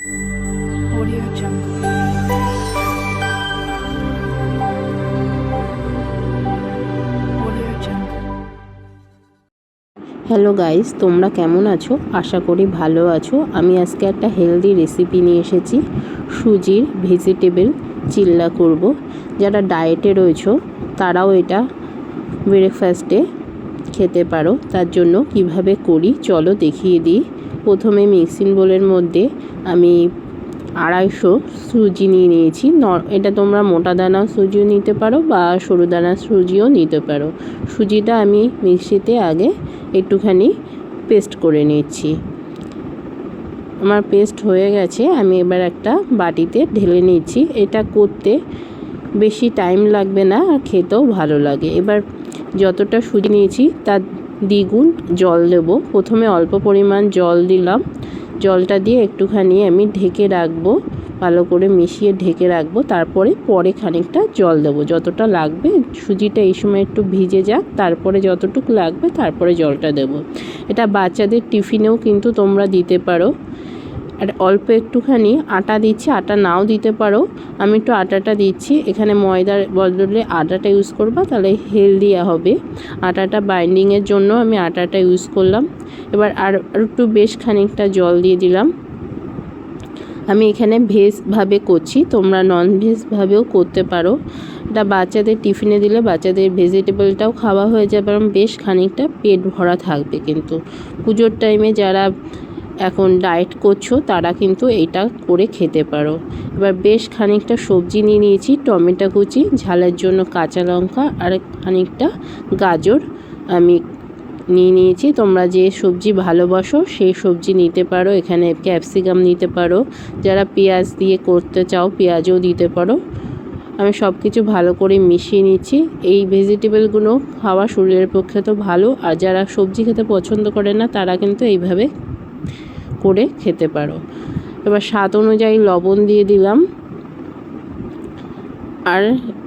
Audio Jungle. Hello guys তোমরা কেমন আছো? আশা করি ভালো আছো। আমি আজকে একটা হেলদি রেসিপি নিয়ে এসেছি। সুজির ভেজিটেবল চিল্লা করব। যারা ডায়েটে রয়েছো, তারাও এটা ব্রেকফাস্টে খেতে পারো। তার জন্য কীভাবে করি, চলো দেখিয়ে দিই। প্রথমে মিক্সিং বোলের মধ্যে আমি আড়াইশো সুজি নিয়ে নিয়েছি। এটা তোমরা মোটা দানা সুজিও নিতে পারো বা সরু দানা সুজিও নিতে পারো। সুজিটা আমি মিক্সিতে আগে একটুখানি পেস্ট করে নিচ্ছি। আমার পেস্ট হয়ে গেছে, আমি এবার একটা বাটিতে ঢেলে নিচ্ছি। এটা করতে বেশি টাইম লাগবে না, আর খেতেও ভালো লাগে। এবার যতটা সুজি নিয়েছি, তার দ্বিগুণ জল দেব। প্রথমে অল্প পরিমাণ জল দিলাম। জলটা দিয়ে একটুখানি আমি ঢেকে রাখব, ভালো করে মিশিয়ে ঢেকে রাখব। তারপরে পরে খানিকটা জল দেবো। যতটা লাগবে, সুজিটা এই সময় একটু ভিজে যাক, তারপরে যতটুকু লাগবে, তারপরে জলটা দেব। এটা বাচ্চাদের টিফিনেও কিন্তু তোমরা দিতে পারো। আর অল্প একটুখানি আটা দিচ্ছি, আটা নাও দিতে পারো। আমি একটু আটাটা দিচ্ছি। এখানে ময়দার বদলে আটাটা ইউজ করবা, তাহলে হেলদি হবে। আটাটা বাইন্ডিংয়ের জন্য আমি আটাটা ইউজ করলাম। এবার আর একটু বেশ খানিকটা জল দিয়ে দিলাম। আমি এখানে ভেজভাবে করছি, তোমরা নন ভেজভাবেও করতে পারো। এটা বাচ্চাদের টিফিনে দিলে বাচ্চাদের ভেজিটেবলটাও খাওয়া হয়ে যাবে এবং বেশ খানিকটা পেট ভরা থাকবে কিন্তু। পুজোর টাইমে যারা এখন ডায়েট করছ, তারা কিন্তু এটা করে খেতে পারো। এবার বেশ খানিকটা সবজি নিয়ে নিয়েছি, টমেটো কুচি, ঝালের জন্য কাঁচা লঙ্কা আর খানিকটা গাজর আমি নিয়ে নিয়েছি। তোমরা যে সবজি ভালোবাসো, সেই সবজি নিতে পারো। এখানে ক্যাপসিকাম নিতে পারো। যারা পেঁয়াজ দিয়ে করতে চাও, পেঁয়াজও দিতে পারো। আমি সব কিছু ভালো করে মিশিয়ে নিচ্ছি। এই ভেজিটেবলগুলো খাওয়া শরীরের পক্ষে তো ভালো, আর যারা সবজি খেতে পছন্দ করে না, তারা কিন্তু এইভাবে করে খেতে পারো। এবার স্বাদ অনুযায়ী লবণ দিয়ে দিলাম। আর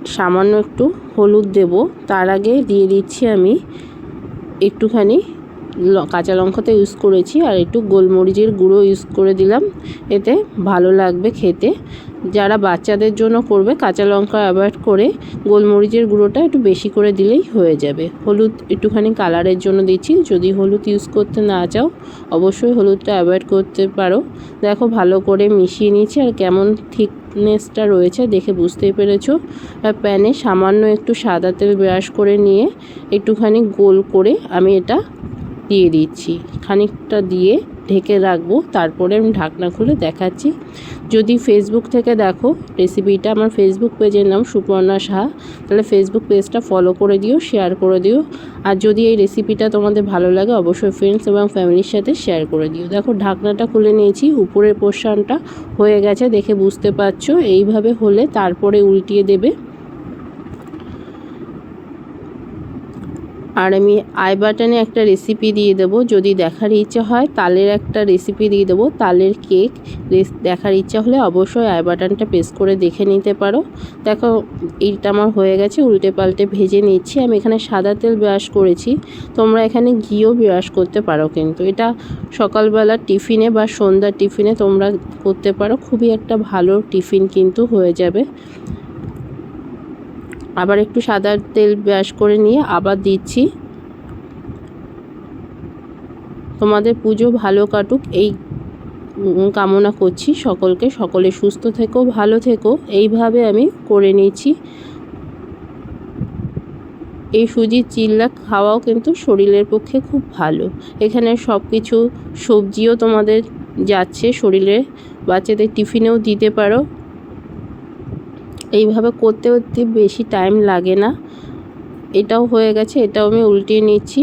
সামান্য একটু হলুদ দেব। তার আগে দিয়ে দিচ্ছি আমি একটুখানি কাঁচা লঙ্কাতে ইউজ করেছি আর একটু গোলমরিচের গুঁড়ো ইউজ করে দিলাম। এতে ভালো লাগবে খেতে। যারা বাচ্চাদের জন্য করবে, কাঁচা লঙ্কা অ্যাভয়েড করে গোলমরিচের গুঁড়োটা একটু বেশি করে দিলেই হয়ে যাবে। হলুদ একটুখানি কালারের জন্য দিচ্ছি। যদি হলুদ ইউজ করতে না চাও, অবশ্যই হলুদটা অ্যাভয়েড করতে পারো। দেখো ভালো করে মিশিয়ে নিচ্ছি আর কেমন থিকনেসটা রয়েছে দেখে বুঝতেই পেরেছ। আর প্যানে সামান্য একটু সাদা তেল ব্রাশ করে নিয়ে একটুখানি গোল করে আমি এটা দিয়ে দিচ্ছি। খানিকটা দিয়ে ঢেকে রাখব, তারপরে আমি ঢাকনা খুলে দেখাচ্ছি। যদি ফেসবুক থেকে দেখো রেসিপিটা আমার ফেসবুক পেজের নাম সুপর্ণা সাহা, তাহলে ফেসবুক পেজটা ফলো করে দিও শেয়ার করে দিও। আর যদি এই রেসিপিটা তোমাদের ভালো লাগে, অবশ্যই ফ্রেন্ডস এবং ফ্যামিলির সাথে শেয়ার করে দিও। দেখো, ঢাকনাটা খুলে নিয়েছি, উপরের পোর্শনটা হয়ে গেছে, দেখে বুঝতে পারছ। এইভাবে হলে তারপরে উল্টিয়ে দেবে। আর আমি আই বাটনে একটা রেসিপি দিয়ে দেবো, যদি দেখার ইচ্ছা হয় তালের একটা রেসিপি দিয়ে দেবো, তালের কেক দেখার ইচ্ছা হলে অবশ্যই আই বাটনটা প্রেস করে দেখে নিতে পারো। দেখো, এইটা আমার হয়ে গেছে, উল্টে পাল্টে ভেজে নিচ্ছি। আমি এখানে সাদা তেল ব্রাশ করেছি, তোমরা এখানে ঘিও ব্রাশ করতে পারো কিন্তু। এটা সকালবেলা টিফিনে বা সন্ধ্যার টিফিনে তোমরা করতে পারো, খুবই একটা ভালো টিফিন কিন্তু হয়ে যাবে। আবার একটু সাদা তেল ব্রাশ করে নিয়ে আবার দিচ্ছি। তোমাদের পুজো ভালো কাটুক, এই কামনা করছি সকলকে। সকলে সুস্থ থেকো, ভালো থেকো। এইভাবে আমি করে নিয়েছি। এই সুজির চিল্লা খাওয়াও কিন্তু শরীরের পক্ষে খুব ভালো। এখানে সব কিছু সবজিও তোমাদের যাচ্ছে, শরীরে বাচ্চাদের টিফিনেও দিতে পারো। এইভাবে করতে করতে বেশি টাইম লাগে না। এটাও হয়ে গেছে এটাও আমি উল্টিয়ে নিচ্ছি।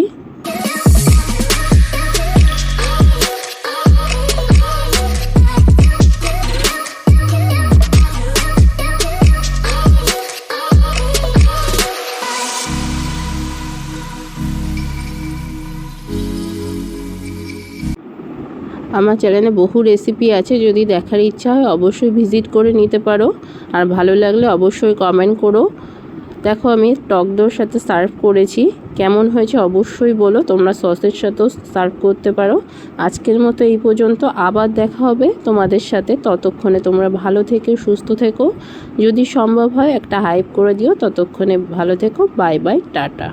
আমার চ্যানেলে বহু রেসিপি আছে, যদি দেখার ইচ্ছা হয় অবশ্যই ভিজিট করে নিতে পারো। আর ভালো লাগলে অবশ্যই কমেন্ট করো। দেখো, আমি টক দইয়ের সাথে সার্ভ করেছি। কেমন হয়েছে অবশ্যই বলো, তোমরা সসের সাথেও সার্ভ করতে পারো। আজকের মতো এই পর্যন্ত, আবার দেখা হবে তোমাদের সাথে। ততক্ষণে তোমরা ভালো থেকে, সুস্থ থেকো। যদি সম্ভব হয়, একটা হাইপ করে দিও। ততক্ষণে ভালো থেকো। Bye bye tata.